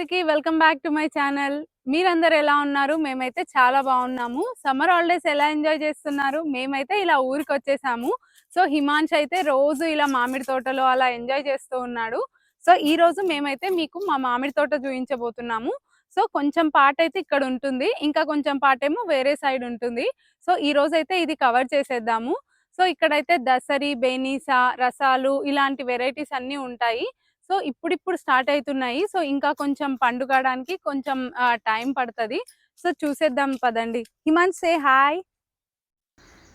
అందరికి welcome back to my channel. మీరందరు ఎలా ఉన్నారు? మేమైతే చాలా బాగున్నాము. సమ్మర్ హాలిడేస్ ఎలా ఎంజాయ్ చేస్తున్నారు? మేమైతే ఇలా ఊరికి వచ్చేసాము సో హిమాంష్ అయితే రోజు ఇలా మామిడి తోటలో అలా ఎంజాయ్ చేస్తూ ఉన్నాడు. సో ఈ రోజు మేమైతే మీకు మా మామిడి తోట చూపించబోతున్నాము సో కొంచెం పార్ట్ అయితే ఇక్కడ ఉంటుంది. ఇంకా కొంచెం పార్ట్ ఏమో వేరే సైడ్ ఉంటుంది. సో ఈ రోజు అయితే ఇది కవర్ చేసేద్దాము. సో ఇక్కడైతే దసరి బేనీసా రసాలు ఇలాంటి వెరైటీస్ అన్నీ ఉంటాయి. సో ఇప్పుడిప్పుడు స్టార్ట్ అవుతున్నాయి సో ఇంకా కొంచెం పండుగడానికి కొంచెం టైం పడుతుంది. సో చూసేద్దాం పదండి. Himan say hi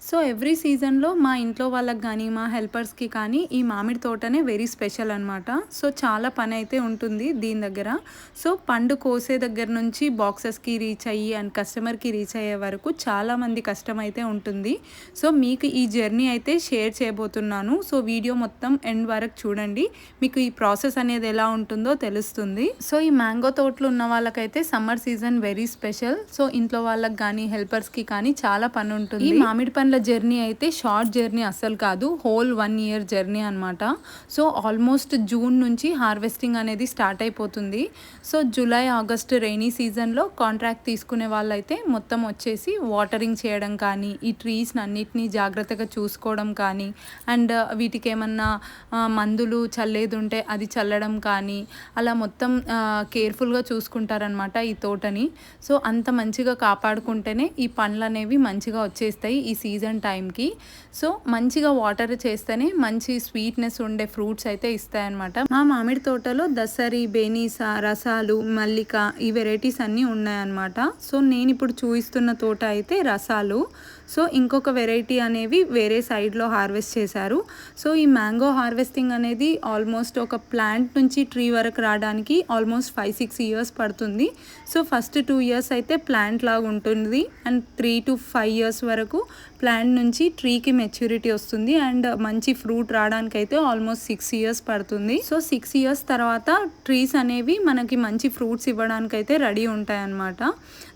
so every సీజన్లో మా ఇంట్లో వాళ్ళకి కానీ మా హెల్పర్స్కి కానీ ఈ మామిడి తోటనే వెరీ స్పెషల్ అనమాట సో చాలా పని అయితే ఉంటుంది దీని దగ్గర. సో పండు కోసే దగ్గర నుంచి బాక్సెస్కి రీచ్ అయ్యి అండ్ కస్టమర్కి రీచ్ అయ్యే వరకు చాలామంది కష్టం అయితే ఉంటుంది. సో మీకు ఈ జర్నీ అయితే షేర్ చేయబోతున్నాను. సో వీడియో మొత్తం ఎండ్ వరకు చూడండి. మీకు ఈ ప్రాసెస్ అనేది ఎలా ఉంటుందో తెలుస్తుంది. సో ఈ మ్యాంగో తోటలు ఉన్న వాళ్ళకైతే summer season very special. So ఇంట్లో వాళ్ళకి కానీ హెల్పర్స్కి కానీ చాలా పని ఉంటుంది. ఈ మామిడి పండ్ల జర్నీ అయితే షార్ట్ జర్నీ అస్సలు కాదు హోల్ వన్ ఇయర్ జర్నీ అనమాట సో ఆల్మోస్ట్ జూన్ నుంచి హార్వెస్టింగ్ అనేది స్టార్ట్ అయిపోతుంది. సో జూలై ఆగస్ట్ రైనీ సీజన్లో కాంట్రాక్ట్ తీసుకునే వాళ్ళైతే మొత్తం వచ్చేసి వాటరింగ్ చేయడం కానీ ఈ ట్రీస్ని అన్నిటినీ జాగ్రత్తగా చూసుకోవడం కానీ అండ్ వీటికి ఏమన్నా మందులు చల్లేది ఉంటే అది చల్లడం కానీ అలా మొత్తం కేర్ఫుల్గా చూసుకుంటారనమాట ఈ తోటని. సో అంత మంచిగా కాపాడుకుంటేనే ఈ పండ్లు అనేవి మంచిగా వచ్చేస్తాయి ఈ సీజన్ టైంకి సో మంచిగా వాటర్ చేస్తేనే మంచి స్వీట్నెస్ ఉండే ఫ్రూట్స్ అయితే ఇస్తాయన్నమాట. మా మామిడి తోటలో దసరి బేనీసా రసాలు మల్లిక ఈ వెరైటీస్ అన్నీ ఉన్నాయన్నమాట. సో నేను ఇప్పుడు చూపిస్తున్న తోట అయితే రసాలు. సో ఇంకొక వెరైటీ అనేవి వేరే సైడ్లో హార్వెస్ట్ చేశారు. సో ఈ మ్యాంగో హార్వెస్టింగ్ అనేది ఆల్మోస్ట్ ఒక ప్లాంట్ నుంచి ట్రీ వరకు రావడానికి ఆల్మోస్ట్ ఫైవ్ సిక్స్ ఇయర్స్ పడుతుంది. సో ఫస్ట్ టూ ఇయర్స్ అయితే ప్లాంట్ లాగా ఉంటుంది. And three to five years వరకు ప్లాంట్ నుంచి ట్రీకి మెచ్యూరిటీ వస్తుంది అండ్ మంచి ఫ్రూట్ రావడానికి అయితే ఆల్మోస్ట్ సిక్స్ ఇయర్స్ పడుతుంది. సో సిక్స్ ఇయర్స్ తర్వాత ట్రీస్ అనేవి మనకి మంచి ఫ్రూట్స్ ఇవ్వడానికి అయితే రెడీ ఉంటాయన్నమాట.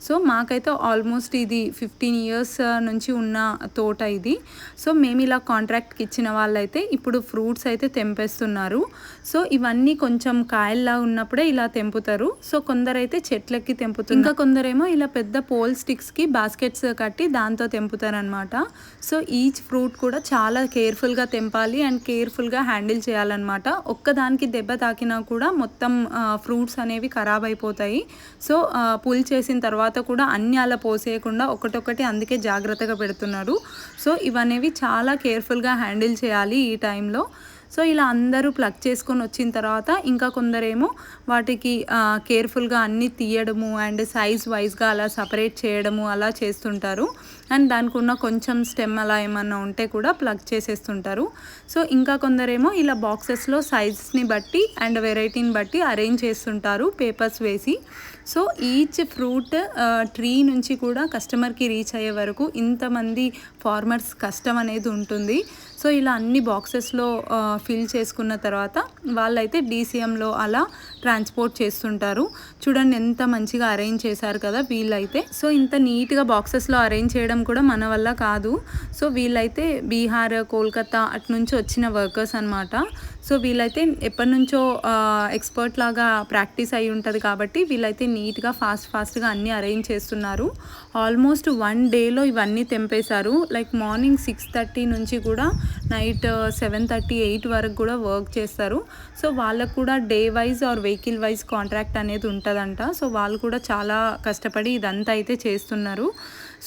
సో మాకైతే ఆల్మోస్ట్ ఇది ఫిఫ్టీన్ ఇయర్స్ నుంచి ఉన్న తోట ఇది. సో మేము ఇలా కాంట్రాక్ట్కి ఇచ్చిన వాళ్ళైతే ఇప్పుడు ఫ్రూట్స్ అయితే తెంపేస్తున్నారు. సో ఇవన్నీ కొంచెం కాయల్లా ఉన్నప్పుడే ఇలా తెంపుతారు. సో కొందరైతే చెట్లకి తెంపుతారు ఇంకా కొందరేమో ఇలా పెద్ద పోల్ స్టిక్స్కి బాస్కెట్స్ కట్టి దాంతో తెంపుతారనమాట సో ఈచ్ ఫ్రూట్ కూడా చాలా కేర్ఫుల్గా తెంపాలి అండ్ కేర్ఫుల్గా హ్యాండిల్ చేయాలన్నమాట. ఒక్కదానికి దెబ్బ తాకినా కూడా మొత్తం ఫ్రూట్స్ అనేవి ఖరాబ్ అయిపోతాయి. సో పుల్ చేసిన తర్వాత కూడా అన్ని అలా పోసేయకుండా ఒకటొకటి అందుకే జాగ్రత్తగా పెడుతున్నారు. సో ఇవనేవి చాలా కేర్ఫుల్గా హ్యాండిల్ చేయాలి ఈ టైంలో. సో ఇలా అందరూ ప్లగ్ చేసుకొని వచ్చిన తర్వాత ఇంకా కొందరేమో వాటికి కేర్ఫుల్గా అన్నీ తీయడము అండ్ సైజ్ వైజ్గా అలా సపరేట్ చేయడము అలా చేస్తుంటారు. అండ్ దానికి ఉన్న కొంచెం స్టెమ్ అలా ఏమన్నా ఉంటే కూడా ప్లగ్ చేసేస్తుంటారు. సో ఇంకా కొందరేమో ఇలా బాక్సెస్లో సైజ్ని బట్టి అండ్ వెరైటీని బట్టి అరేంజ్ చేస్తుంటారు పేపర్స్ వేసి. సో ఈచ్ ఫ్రూట్ ట్రీ నుంచి కూడా కస్టమర్కి రీచ్ అయ్యే వరకు ఇంతమంది ఫార్మర్స్ కష్టం అనేది ఉంటుంది. సో ఇలా అన్ని బాక్సెస్లో ఫిల్ చేసుకున్న తర్వాత వాళ్ళైతే డీసీఎంలో అలా ట్రాన్స్పోర్ట్ చేస్తుంటారు. చూడండి ఎంత మంచిగా అరేంజ్ చేశారు కదా వీళ్ళైతే. సో ఇంత నీట్గా బాక్సెస్లో అరేంజ్ చేయడం కూడా మన వల్ల కాదు. సో వీళ్ళైతే బీహార్ కోల్కతా అటు నుంచి వచ్చిన వర్కర్స్ అనమాట సో వీళ్ళైతే ఎప్పటి నుంచో ఎక్స్పర్ట్ లాగా ప్రాక్టీస్ అయి ఉంటుంది కాబట్టి వీళ్ళైతే నీట్గా ఫాస్ట్ ఫాస్ట్గా అన్నీ అరేంజ్ చేస్తున్నారు. ఆల్మోస్ట్ వన్ డేలో ఇవన్నీ తెంపేశారు. లైక్ మార్నింగ్ సిక్స్ థర్టీ నుంచి కూడా నైట్ సెవెన్ థర్టీ ఎయిట్ వరకు కూడా వర్క్ చేస్తారు. సో వాళ్ళకు కూడా day wise or vehicle wise contract అనేది ఉంటుందంట. సో వాళ్ళు కూడా చాలా కష్టపడి ఇదంతా అయితే చేస్తున్నారు.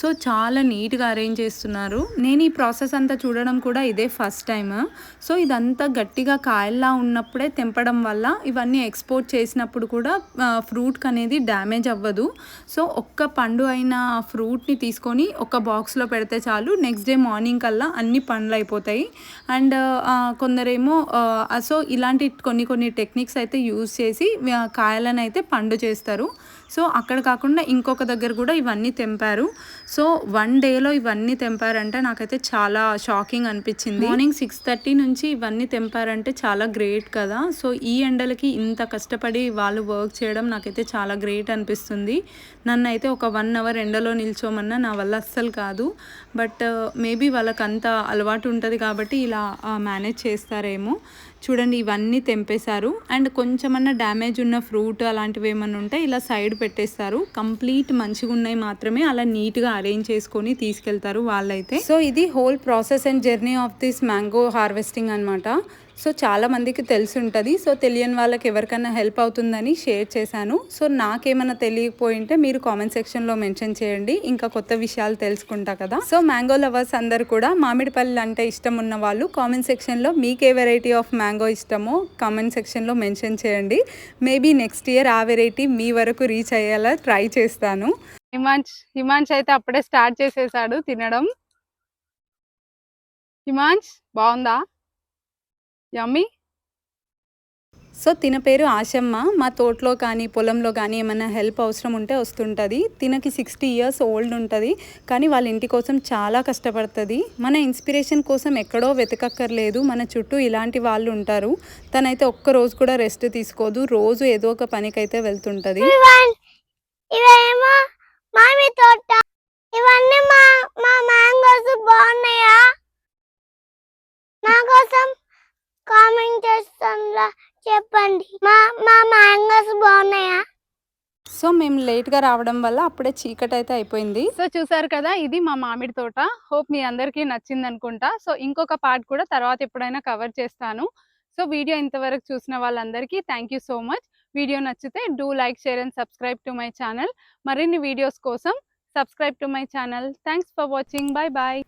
సో చాలా నీట్గా అరేంజ్ చేస్తున్నారు. నేను ఈ ప్రాసెస్ అంతా చూడడం కూడా ఇదే ఫస్ట్ టైం సో ఇదంతా గట్టిగా కాయల్లా ఉన్నప్పుడే తెంపడం వల్ల ఇవన్నీ ఎక్స్పోర్ట్ చేసినప్పుడు కూడా ఫ్రూట్కి అనేది డ్యామేజ్ అవ్వదు. సో ఒక్క పండు అయిన ఫ్రూట్ని తీసుకొని ఒక బాక్స్లో పెడితే చాలు నెక్స్ట్ డే మార్నింగ్ కల్లా అన్ని పండ్లు అయిపోతాయి. అండ్ కొందరేమో సో ఇలాంటి కొన్ని కొన్ని టెక్నిక్స్ అయితే యూజ్ చేసి కాయలను అయితే పండు చేస్తారు. సో అక్కడ కాకుండా ఇంకొక దగ్గర కూడా ఇవన్నీ తెంపారు. సో వన్ డేలో ఇవన్నీ తెంపారంటే నాకైతే చాలా షాకింగ్ అనిపించింది. మార్నింగ్ సిక్స్ థర్టీ నుంచి ఇవన్నీ తెంపారంటే చాలా గ్రేట్ కదా. సో ఈ ఎండలకి ఇంత కష్టపడి వాళ్ళు వర్క్ చేయడం నాకైతే చాలా గ్రేట్ అనిపిస్తుంది. నన్ను అయితే ఒక వన్ అవర్ ఎండలో నిల్చోమన్నా నా వల్ల అస్సలు కాదు. బట్ మేబీ వాళ్ళకంత అలవాటు ఉంటుంది కాబట్టి ఇలా మేనేజ్ చేస్తారేమో. చూడండి ఇవన్నీ తెంపేశారు. అండ్ కొంచెమన్నా డ్యామేజ్ ఉన్న ఫ్రూట్ అలాంటివి ఏమన్నా ఉంటే ఇలా సైడ్ పెట్టేస్తారు. కంప్లీట్ మంచిగా ఉన్నాయి మాత్రమే. అలా నీట్గా అరేంజ్ చేసుకొని తీసుకెళ్తారు వాళ్ళైతే. సో ఇది whole process and journey of this mango harvesting అనమాట సో చాలామందికి తెలిసి ఉంటుంది. సో తెలియని వాళ్ళకి ఎవరికైనా హెల్ప్ అవుతుందని షేర్ చేశాను. సో నాకేమైనా తెలియకపోయింటే మీరు కామెంట్ సెక్షన్లో మెన్షన్ చేయండి. ఇంకా కొత్త విషయాలు తెలుసుకుంటా కదా. సో మ్యాంగో లవర్స్ అందరు కూడా మామిడిపల్లి అంటే ఇష్టం ఉన్న వాళ్ళు కామెంట్ సెక్షన్లో మీకు ఏ వెరైటీ ఆఫ్ మ్యాంగో ఇష్టమో కామెంట్ సెక్షన్లో మెన్షన్ చేయండి. మేబీ నెక్స్ట్ ఇయర్ ఆ వెరైటీ మీ వరకు రీచ్ అయ్యేలా ట్రై చేస్తాను. హిమాంష్ హిమాంష్ అయితే అప్పుడే స్టార్ట్ చేసేసాడు తినడం. హిమాంష్ బాగుందా? యమ్మీ సో తిన పేరు ఆశమ్మ. మా తోటలో కానీ పొలంలో కానీ ఏమైనా హెల్ప్ అవసరం ఉంటే వస్తుంటుంది. తినకి సిక్స్టీ ఇయర్స్ ఓల్డ్ ఉంటుంది. కానీ వాళ్ళ ఇంటి కోసం చాలా కష్టపడుతుంది. మన ఇన్స్పిరేషన్ కోసం ఎక్కడో వెతకక్కర్లేదు. మన చుట్టూ ఇలాంటి వాళ్ళు ఉంటారు. తనైతే ఒక్క రోజు కూడా రెస్ట్ తీసుకోదు. రోజు ఏదో ఒక పనికైతే వెళ్తుంటుంది. ఇవేమో మామి తోట ఇవన్నీ మా మా మ్యాంగోస్ బాగున్నాయా నా కోసం కామెంట్ చేస్తాను చెప్పండి మా మా మ్యాంగోస్ బాగున్నాయా సో మేము లేట్గా రావడం వల్ల అప్పుడే చీకటి అయితే అయిపోయింది. సో చూసారు కదా ఇది మా మామిడి తోట. హోప్ మీ అందరికీ నచ్చింది అనుకుంటా సో ఇంకొక పార్ట్ కూడా తర్వాత ఎప్పుడైనా కవర్ చేస్తాను. సో వీడియో ఇంతవరకు చూసిన వాళ్ళందరికీ thank you so much. Video నచ్చితే do like share and subscribe to my channel. మరిన్ని వీడియోస్ కోసం subscribe to my channel. Thanks for watching. Bye bye.